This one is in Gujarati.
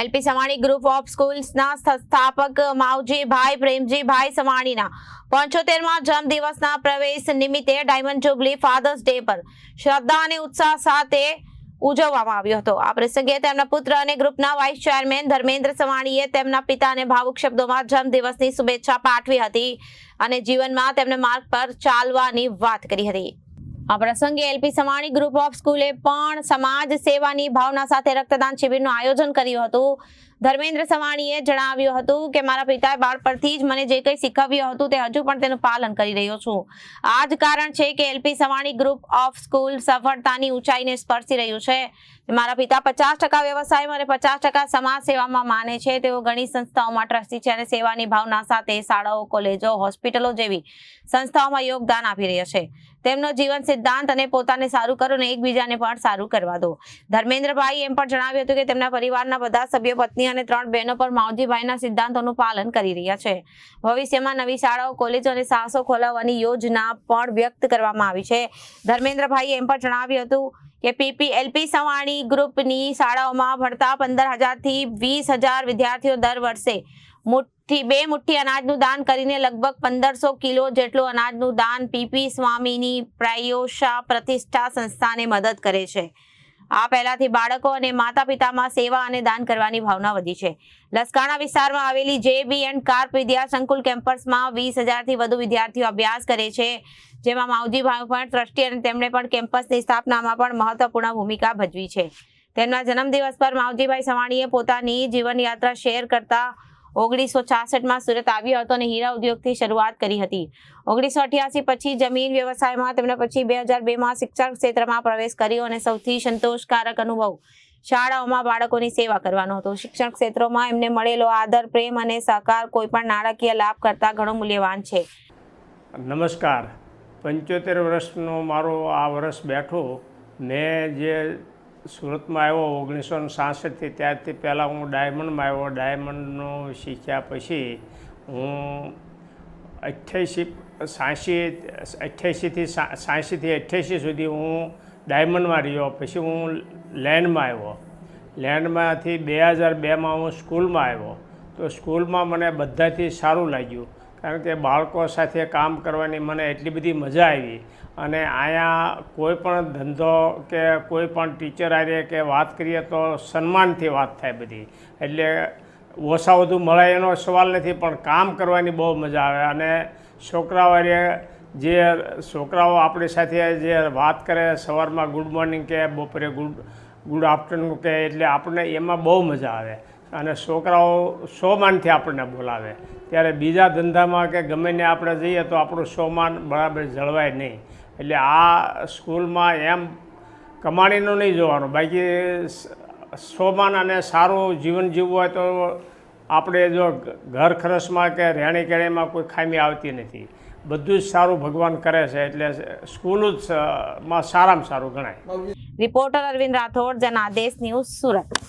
એલપી સવાણી ગ્રુપ ઓફ સ્કૂલ્સના સ્થાપક માવજીભાઈ, પ્રેમજીભાઈ સવાણીના પંચોતેરમાં જન્મ દિવસના પ્રવેશ નિમિત્તે ડાયમંડ જુબલી ફાધર્સ ડે પર શ્રદ્ધા અને ઉત્સાહ સાથે ઉજવવામાં આવ્યો હતો. આ પ્રસંગે તેમના પુત્ર અને ગ્રુપના વાઇસ ચેરમેન ધર્મેન્દ્ર સવાણીએ તેમના પિતાને ભાવુક શબ્દોમાં જન્મદિવસની શુભેચ્છા પાઠવી હતી અને જીવનમાં તેમને માર્ગ પર ચાલવાની વાત કરી હતી. આ પ્રસંગે એલપી સવાણી ગ્રુપ ઓફ સ્કૂલે પણ સમાજ સેવાની ભાવના સાથે રક્તદાન શિબિરનું આયોજન કર્યું હતું. ધર્મેન્દ્ર સવાણીએ જણાવ્યું હતું કે, મારા પિતાએ બાળપણથી જ મને જે કંઈ શીખવ્યું હતું તે હજુ પણ તેનું પાલન કરી રહ્યો છું. આ જ કારણ છે કે LP Savani group of school સફળતાની ઊંચાઈને સ્પર્શી રહ્યું છે. મારા પિતા પચાસ ટકા વ્યવસાયમાં અને પચાસ ટકા સમાજ સેવામાં માને છે. તેઓ ઘણી સંસ્થાઓમાં ટ્રસ્ટી છે અને સેવાની ભાવના સાથે શાળાઓ, કોલેજો, હોસ્પિટલો જેવી સંસ્થાઓમાં યોગદાન આપી રહ્યા છે. તેમનો જીવન સિદ્ધાંત અને પોતાને સારું કરો અને એકબીજાને પણ સારું કરવા દો. ધર્મેન્દ્રભાઈ એમ પણ જણાવ્યું હતું કે તેમના પરિવારના બધા સભ્યો, પત્ની અને ત્રણ બહેનો પર માવજીભાઈના સિદ્ધાંતોનું પાલન કરી રહ્યા છે. ભવિષ્યમાં નવી શાળાઓ, કોલેજો અને સાહસો ખોલાવવાની યોજના પણ વ્યક્ત કરવામાં આવી છે. ધર્મેન્દ્રભાઈએ એમ પણ જણાવ્યું હતું કે પીપી એલપી સવાણી ગ્રુપની શાળાઓમાં ભણતા પંદર હજારથી વીસ હજાર વિદ્યાર્થીઓ દર વર્ષે મુઠ્ઠી, બે મુઠ્ઠી અનાજનું દાન કરીને લગભગ પંદરસો કિલો જેટલું અનાજનું દાન પીપી સ્વામીની પ્રાયોશા પ્રતિષ્ઠા સંસ્થાને મદદ કરે છે. આ પહેલાથી બાળકો અને માતા પિતામાં સેવા અને દાન કરવાની ભાવના વધી છે. લસકાણા વિસ્તારમાં આવેલી જે બી એન્ડ કાર્પ વિદ્યા સંકુલ કેમ્પસમાં વીસ હજારથી વધુ વિદ્યાર્થીઓ અભ્યાસ કરે છે. જેમાં માવજીભાઈ પણ ટ્રસ્ટી અને તેમણે પણ કેમ્પસની સ્થાપનામાં પણ મહત્વપૂર્ણ ભૂમિકા ભજવી છે. તેમના જન્મદિવસ પર માવજીભાઈ સવાણીએ પોતાની જીવનયાત્રા શેર કરતા ઓગણીસો છાસઠમાં સુરત આવ્યો હતો અને હીરા ઉદ્યોગથી શરૂઆત કરી હતી. ઓગણીસો અઠ્યાસી પછી જમીન વ્યવસાયમાં તેમણે પછી બે હજાર બેમાં શિક્ષણ ક્ષેત્રમાં પ્રવેશ કર્યો અને સૌથી સંતોષકારક અનુભવ શાળાઓમાં બાળકોની સેવા કરવાનો હતો. શિક્ષણ ક્ષેત્રોમાં એમને મળેલો આદર, પ્રેમ અને સહકાર કોઈ પણ નાણાકીય લાભ કરતાં ઘણો મૂલ્યવાન છે. નમસ્કાર. પંચોતેર વર્ષનો મારો આ વર્ષ બેઠો મેં જે સુરતમાં આવ્યો ઓગણીસો સાસઠથી ત્યારથી પહેલાં હું ડાયમંડમાં આવ્યો. ડાયમંડનું શીખ્યા પછી હું અઠ્યાસી, સાંસી, અઠ્યાસીથી સાંસીથી અઠ્યાસી સુધી હું ડાયમંડમાં રહ્યો. પછી હું લેન્ડમાં આવ્યો. લેન્ડમાંથી બે હજાર બેમાં હું સ્કૂલમાં આવ્યો. તો સ્કૂલમાં મને બધાથી સારું લાગ્યું. કારણ કે બાળકો સાથે કામ કરવાની મને એટલી બધી મજા આવી. અને અહીંયા કોઈ પણ ધંધો કે કોઈ પણ ટીચર આરે કે વાત કરીએ તો સન્માનથી વાત થાય બધી. એટલે ઓછા વધુ મળે એનો સવાલ નથી, પણ કામ કરવાની બહુ મજા આવે. અને છોકરાઓ જે છોકરાઓ આપણી સાથે જે વાત કરે સવારમાં ગુડ મોર્નિંગ કે બપોરે ગુડ ગુડ આફ્ટરનૂન કે એટલે આપણને એમાં બહુ મજા આવે. અને છોકરાઓ સોમાનથી આપણને બોલાવે. ત્યારે બીજા ધંધામાં કે ગમે ને આપણે જઈએ તો આપણું સોમાન બરાબર જળવાય નહીં. એટલે આ સ્કૂલમાં એમ કમાણીનું નહીં જોવાનું. બાકી સોમાન અને સારું જીવન જીવવું હોય તો આપણે જો ઘર ખરસમાં કે રહેણી કેણીમાં કોઈ ખામી આવતી નથી. બધું જ સારું ભગવાન કરે છે, એટલે સ્કૂલ જ માં સારામાં સારું ગણાય. Reporter Arvind Rathod, Janadesh news Surat.